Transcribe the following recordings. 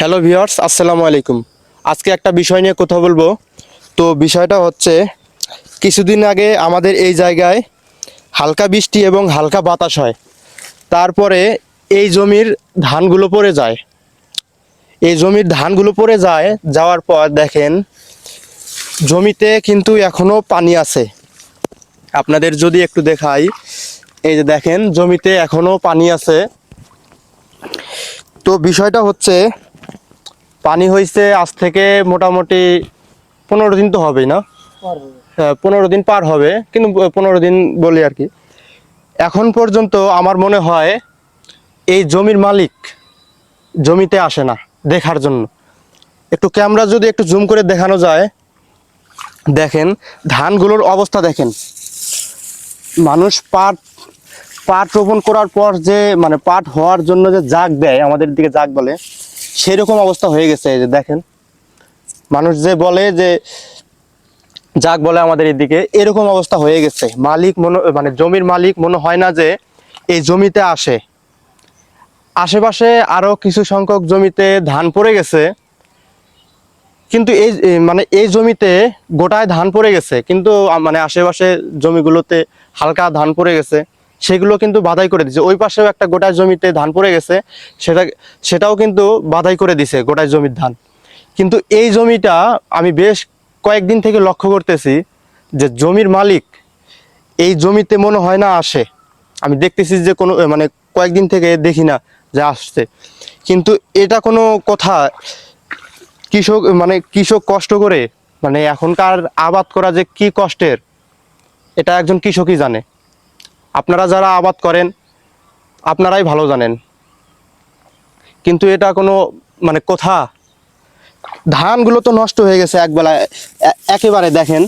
Hello viewers, আসসালামু আলাইকুম। আজকে একটা বিষয় নিয়ে কথা বলব। তো বিষয়টা হচ্ছে, কিছুদিন আগে আমাদের এই জায়গায় হালকা বৃষ্টি এবং হালকা বাতাস হয়। তারপরে এই জমির ধানগুলো পড়ে যায়। এই জমির ধানগুলো পড়ে যায়, যাওয়ার পর দেখেন, জমিতে কিন্তু এখনও পানি আছে। আপনাদের যদি একটু দেখাই, এই যে দেখেন, জমিতে এখনও পানি আছে। তো বিষয়টা হচ্ছে পানি হয়েছে আজ থেকে মোটামুটি পনেরো দিন তো হবেই না? হ্যাঁ পনেরো দিন পার হবে কিন্তু পনেরো দিন বলি আর কি। এখন পর্যন্ত আমার মনে হয় এই জমির মালিক জমিতে আসে না দেখার জন্য। একটু ক্যামেরা যদি একটু জুম করে দেখানো যায় দেখেন ধানগুলোর অবস্থা দেখেন। মানুষ পাট পাট রোপণ করার পর যে মানে পাট হওয়ার জন্য যে জাগ দেয় আমাদের দিকে জাগ বলে সেরকম অবস্থা হয়ে গেছে এই যে দেখেন। মানুষ যে বলে যে, যাক বলে আমাদের এদিকে, এরকম অবস্থা হয়ে গেছে। মালিক মনে মানে জমির মালিক মনে হয় না যে এই জমিতে আসে। আশেপাশে আরও কিছু সংখ্যক জমিতে ধান পড়ে গেছে। কিন্তু এই মানে এই জমিতে গোটায় ধান পড়ে গেছে। কিন্তু মানে আশেপাশে জমিগুলোতে হালকা ধান পড়ে গেছে। সেগুলো কিন্তু বাধাই করে দিছে। ওই পাশেও একটা গোটায় জমিতে ধান পড়ে গেছে, সেটা সেটাও কিন্তু বাধাই করে দিছে গোটায় জমির ধান। কিন্তু এই জমিটা আমি বেশ কয়েকদিন থেকে লক্ষ্য করতেছি যে জমির মালিক এই জমিতে মনে হয় না আসে। আমি দেখতেছি যে কোনো মানে কয়েকদিন থেকে দেখি না যে আসছে। কিন্তু এটা কোনো কথা, কৃষক মানে কৃষক কষ্ট করে মানে এখনকার আবাদ করা যে কি কষ্টের, এটা একজন কৃষকই জানে। আপনারা যারা আবাদ করেন, আপনারাই ভালো জানেন। কিন্তু এটা কোনো মানে কথা। ধানগুলো তো নষ্ট হয়ে গেছে একবেলায় এ- একেবারে দেখেন।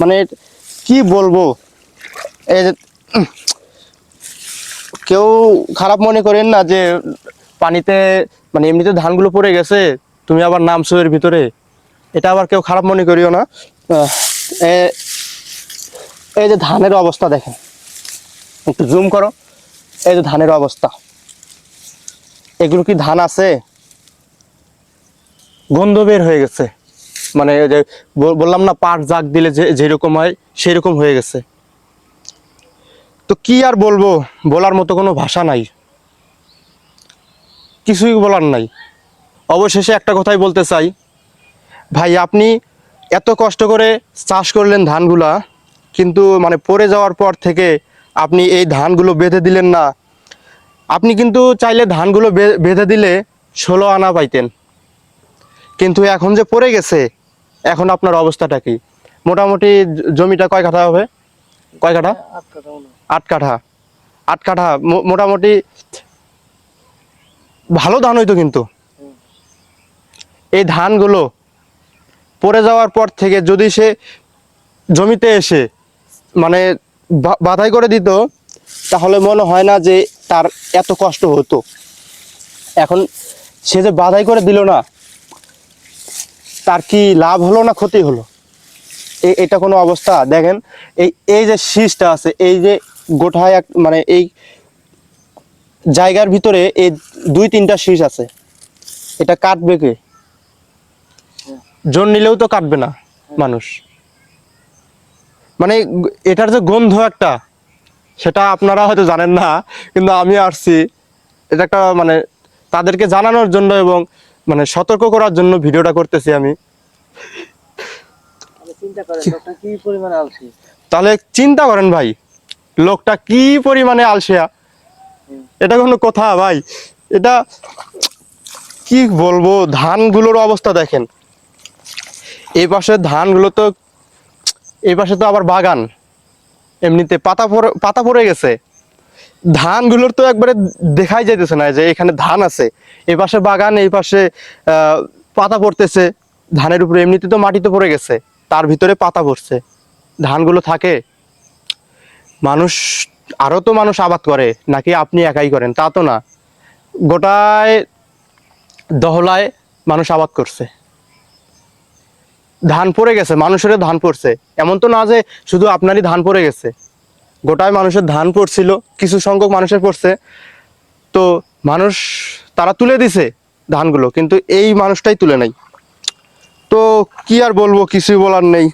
মানে কি বলব? এই কেউ খারাপ মনে করেন না যে, পানিতে মানে এমনিতে ধানগুলো পড়ে গেছে, তুমি আবার নামছো এর ভিতরে। এটা আবার কেউ খারাপ মনে করিও না। এই যে ধানের অবস্থা দেখেন। একটু জুম করো। এই যে ধানের অবস্থা। এগুলো কি ধান আছে? গন্ধ বের হয়ে গেছে। মানে যে বললাম না, পাট জাগ দিলে যে যেরকম হয় সেই রকম হয়ে গেছে। তো কি আর বলব? বলার মতো কোনো ভাষা নাই। কিছুই বলার নাই। অবশেষে একটা কথাই বলতে চাই। ভাই, আপনি এত কষ্ট করে চাষ করলেন ধানগুলা, কিন্তু মানে পড়ে যাওয়ার পর থেকে আপনি এই ধানগুলো বেঁধে দিলেন না আপনি কিন্তু চাইলে ধানগুলো বেঁধে দিলে ষোলো আনা পাইতেন। কিন্তু এখন যে পড়ে গেছে এখন আপনার অবস্থাটা কি? মোটামুটি জমিটা কয় কাঠা হবে? কয় কাঠা? আট কাঠা আট কাঠা। মোটামুটি ভালো ধান হইতো কিন্তু। এই ধানগুলো পড়ে যাওয়ার পর থেকে যদি সে জমিতে এসে মানে বাধাই করে দিত তাহলে মনে হয় না যে তার এত কষ্ট হতো। এখন সে যে বাধাই করে দিল না তার কি লাভ হলো না ক্ষতি হলো? এটা কোনো অবস্থা? দেখেন এই এই যে শীষটা আছে এই যে গোঠায় এক মানে এই জায়গার ভিতরে এই দুই তিনটা শীষ আছে এটা কাটবে কে? জন নিলেও তো কাটবে না মানুষ। মানে এটার যে গন্ধ একটা সেটা আপনারা হয়তো জানেন না কিন্তু আমি আসছি। এটা একটা মানে তাদেরকে জানানোর জন্য এবং মানে সতর্ক করার জন্য ভিডিওটা করতেছি আমি। তাহলে চিন্তা করেন ভাই লোকটা কি পরিমাণে আলসেয়া এটা কোনো কথা ভাই এটা কি বলব ধানগুলোর অবস্থা দেখেন। এই পাশে ধানগুলো তো এই পাশে তো আবার বাগান। এমনিতে পাতা পড়ে পাতা পড়ে গেছে। ধানগুলোর তো একবারে দেখাই যাইতেছে না, যে এখানে ধান আছে। এই পাশে বাগান, এই পাশে পাতা পড়তেছে। ধানের উপরে এমনিতে তো মাটিতে পড়ে গেছে, তার ভিতরে পাতা পড়ছে। ধানগুলো থাকে। মানুষ আরও তো মানুষ আবাদ করে, নাকি আপনি একাই করেন? তা তো না। গোটায় দহলায় মানুষ আবাদ করছে। ধান পড়ে গেছে, মানুষেরও ধান পড়ছে। এমন তো না যে শুধু আপনারই ধান পড়ে গেছে। গোটায় মানুষের ধান পড়ছিল, কিছু সংখ্যক মানুষের পড়ছে। তো মানুষ, তারা তুলে দিছে ধানগুলো, কিন্তু এই মানুষটাই তুলে নেই। তো কি আর বলব, কিছুই বলার নেই।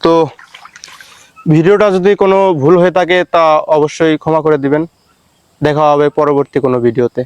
তো ভিডিওটা যদি কোনো ভুল হয়ে থাকে, তা অবশ্যই ক্ষমা করে দিবেন। দেখা হবে পরবর্তী কোনো ভিডিওতে।